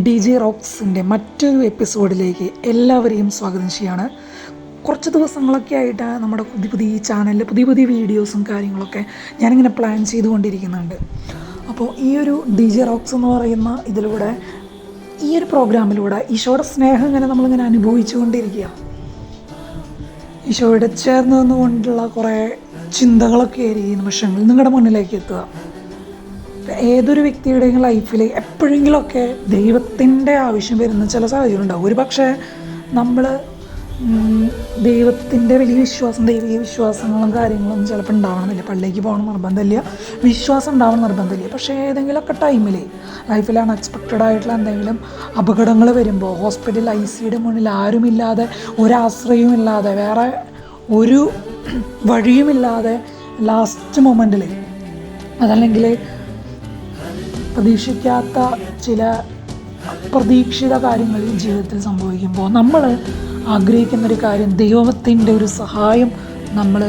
D J റോക്സിന്റെ മറ്റൊരു എപ്പിസോഡിലേക്ക് എല്ലാവരെയും സ്വാഗതം ചെയ്യാണ്. കുറച്ച് ദിവസങ്ങളൊക്കെ ആയിട്ട് നമ്മുടെ പുതിയ പുതിയ ചാനലിൽ പുതിയ പുതിയ വീഡിയോസും കാര്യങ്ങളൊക്കെ ഞാനിങ്ങനെ പ്ലാൻ ചെയ്തുകൊണ്ടിരിക്കുന്നുണ്ട്. അപ്പോൾ ഈ ഒരു ഡി ജെ റോക്സ് എന്ന് പറയുന്ന ഇതിലൂടെ ഈ ഒരു പ്രോഗ്രാമിലൂടെ ഈശോയുടെ സ്നേഹം ഇങ്ങനെ നമ്മളിങ്ങനെ അനുഭവിച്ചു കൊണ്ടിരിക്കുക ഈശോയുടെ ചേർന്ന് നിന്നുകൊണ്ടുള്ള കുറേ ചിന്തകളൊക്കെ ആയിരിക്കും നിമിഷങ്ങളിൽ നിങ്ങളുടെ മുന്നിലേക്ക് എത്തുക. ഏതൊരു വ്യക്തിയുടെയും ലൈഫിൽ എപ്പോഴെങ്കിലുമൊക്കെ ദൈവത്തിന്റെ ആവശ്യം വരുന്ന ചില സാഹചര്യം ഉണ്ടാവും. ഒരു പക്ഷേ നമ്മൾ ദൈവത്തിന്റെ വലിയ വിശ്വാസം ദൈവിക വിശ്വാസങ്ങളും കാര്യങ്ങളും ചിലപ്പോൾ ഉണ്ടാവണമെന്നില്ല. പള്ളിക്ക് പോകണം നിർബന്ധമില്ല. വിശ്വാസം ഉണ്ടാവണം നിർബന്ധമില്ല. പക്ഷേ ഏതെങ്കിലുമൊക്കെ ടൈമിൽ ലൈഫിൽ അൺഎക്സ്പെക്റ്റഡ് ആയിട്ടുള്ള എന്തെങ്കിലും അപകടങ്ങൾ വരുമ്പോൾ ഹോസ്പിറ്റൽ ഐ സിയുടെ മുന്നിൽ ആരുമില്ലാതെ ഒരാശ്രയവും ഇല്ലാതെ വേറെ ഒരു വഴിയുമില്ലാതെ ലാസ്റ്റ് മൊമെന്റിൽ അതല്ലെങ്കിൽ പ്രതീക്ഷിക്കാത്ത ചില പ്രതീക്ഷിത കാര്യങ്ങൾ ജീവിതത്തിൽ സംഭവിക്കുമ്പോൾ നമ്മൾ ആഗ്രഹിക്കുന്ന ഒരു കാര്യം ദൈവത്തിന്റെ ഒരു സഹായം നമ്മൾ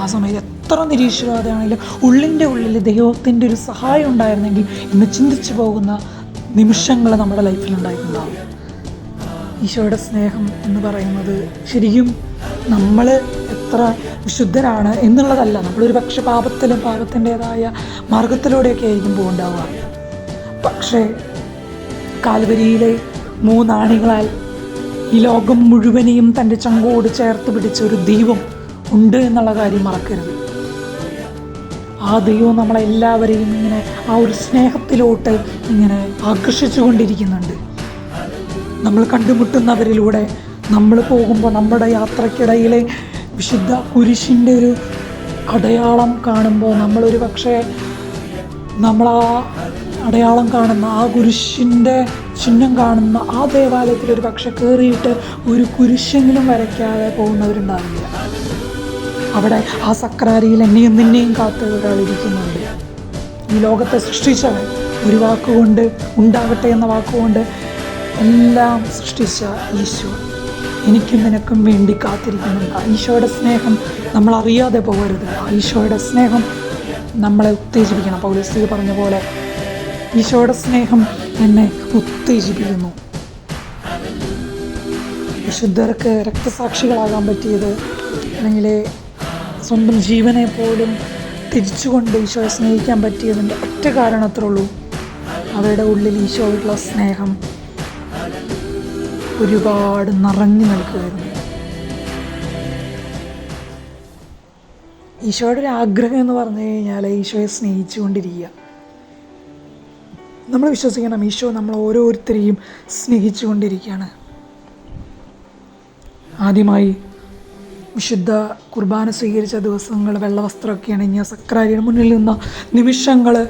ആ സമയത്ത് എത്ര നിരീശ്വരവാദമാണെങ്കിലും ഉള്ളിന്റെ ഉള്ളിൽ ദൈവത്തിന്റെ ഒരു സഹായം ഉണ്ടായിരുന്നെങ്കിൽ ഇന്ന് ചിന്തിച്ചു പോകുന്ന നിമിഷങ്ങൾ നമ്മുടെ ലൈഫിൽ ഉണ്ടായിട്ടുണ്ടാവും. ഈശോയുടെ സ്നേഹം എന്ന് പറയുന്നത് ശരിക്കും നമ്മൾ എത്ര വിശുദ്ധരാണ് എന്നുള്ളതല്ല. നമ്മളൊരു പക്ഷെ പാപത്തിലും പാപത്തിന്റെതായ മാർഗത്തിലൂടെയൊക്കെ ആയിരിക്കും പോകുണ്ടാവുക പക്ഷേ കാൽവരിയിലെ മൂന്നാണികളാൽ ഈ ലോകം മുഴുവനെയും തന്റെ ചങ്കോട് ചേർത്ത് പിടിച്ച ഒരു ദൈവം ഉണ്ട് എന്നുള്ള കാര്യം മറക്കരുത്. ആ ദൈവം നമ്മളെല്ലാവരെയും ഇങ്ങനെ ആ ഒരു സ്നേഹത്തിലോട്ട് ഇങ്ങനെ ആകർഷിച്ചു കൊണ്ടിരിക്കുന്നുണ്ട്. നമ്മൾ കണ്ടുമുട്ടുന്നവരിലൂടെ നമ്മൾ പോകുമ്പോൾ നമ്മുടെ യാത്രക്കിടയിലെ വിശുദ്ധ കുരിശിന്റെ ഒരു അടയാളം കാണുമ്പോൾ നമ്മളൊരു പക്ഷേ നമ്മൾ ആ അടയാളം കാണുന്ന ആ കുരിശിന്റെ ചിഹ്നം കാണുന്ന ആ ദേവാലയത്തിൽ ഒരു പക്ഷെ കയറിയിട്ട് ഒരു കുരിശെങ്കിലും വരയ്ക്കാതെ പോകുന്നവരുണ്ടാവില്ല. അവിടെ ആ സക്രാരിയിൽ എന്നെയും നിന്നെയും കാത്ത് ഒരാളിരിക്കുന്നുണ്ട്. ഈ ലോകത്തെ സൃഷ്ടിച്ചവൻ ഒരു വാക്കുകൊണ്ട് ഉണ്ടാകട്ടെ എന്ന വാക്കുകൊണ്ട് എല്ലാം സൃഷ്ടിച്ച ഈശോ. എനിക്കും നിനക്കും വേണ്ടി കാത്തിരിക്കുന്നുണ്ട്. ഈശോയുടെ സ്നേഹം നമ്മൾ അറിയാതെ പോകരുത് ഈശോയുടെ സ്നേഹം നമ്മളെ ഉത്തേജിപ്പിക്കണം. പൗലസ്ത്രീ പറഞ്ഞ പോലെ ഈശോയുടെ സ്നേഹം എന്നെ ഉത്തേജിപ്പിക്കുന്നു. വിശുദ്ധർക്ക് രക്തസാക്ഷികളാകാൻ പറ്റിയത് അല്ലെങ്കിൽ സ്വന്തം ജീവനെ പോലും തിരിച്ചുകൊണ്ട് ഈശോയെ സ്നേഹിക്കാൻ പറ്റിയതിന്റെ ഒറ്റ കാരണത്തിലുള്ളൂ അവരുടെ ഉള്ളിൽ ഈശോയുള്ള സ്നേഹം ഒരുപാട് നിറഞ്ഞു നിൽക്കുമായിരുന്നു ഈശോയുടെ ഒരു ആഗ്രഹം എന്ന് പറഞ്ഞു കഴിഞ്ഞാൽ ഈശോയെ സ്നേഹിച്ചുകൊണ്ടിരിക്കുക. നമ്മൾ വിശ്വസിക്കണം ഈശോ നമ്മൾ ഓരോരുത്തരെയും സ്നേഹിച്ചുകൊണ്ടിരിക്കുകയാണ്. ആദ്യമായി വിശുദ്ധ കുർബാന സ്വീകരിച്ച ദിവസങ്ങൾ വെള്ളവസ്ത്രമൊക്കെ അണിഞ്ഞ സക്രാരിയുടെ മുന്നിൽ നിന്ന നിമിഷങ്ങൾ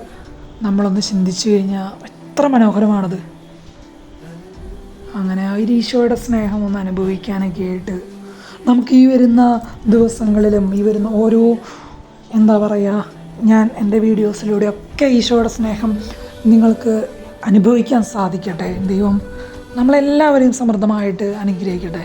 നമ്മളൊന്ന് ചിന്തിച്ചു കഴിഞ്ഞാൽ എത്ര മനോഹരമാണത്. അങ്ങനെ ആ ഒരു ഈശോയുടെ സ്നേഹം ഒന്ന് അനുഭവിക്കാനൊക്കെ ആയിട്ട് നമുക്ക് ഈ വരുന്ന ദിവസങ്ങളിലും ഈ വരുന്ന ഓരോ എന്താ പറയുക ഞാൻ എന്റെ വീഡിയോസിലൂടെയൊക്കെ ഈശോയുടെ സ്നേഹം നിങ്ങൾക്ക് അനുഭവിക്കാൻ സാധിക്കട്ടെ. ദൈവം നമ്മളെല്ലാവരെയും സമൃദ്ധമായിട്ട് അനുഗ്രഹിക്കട്ടെ.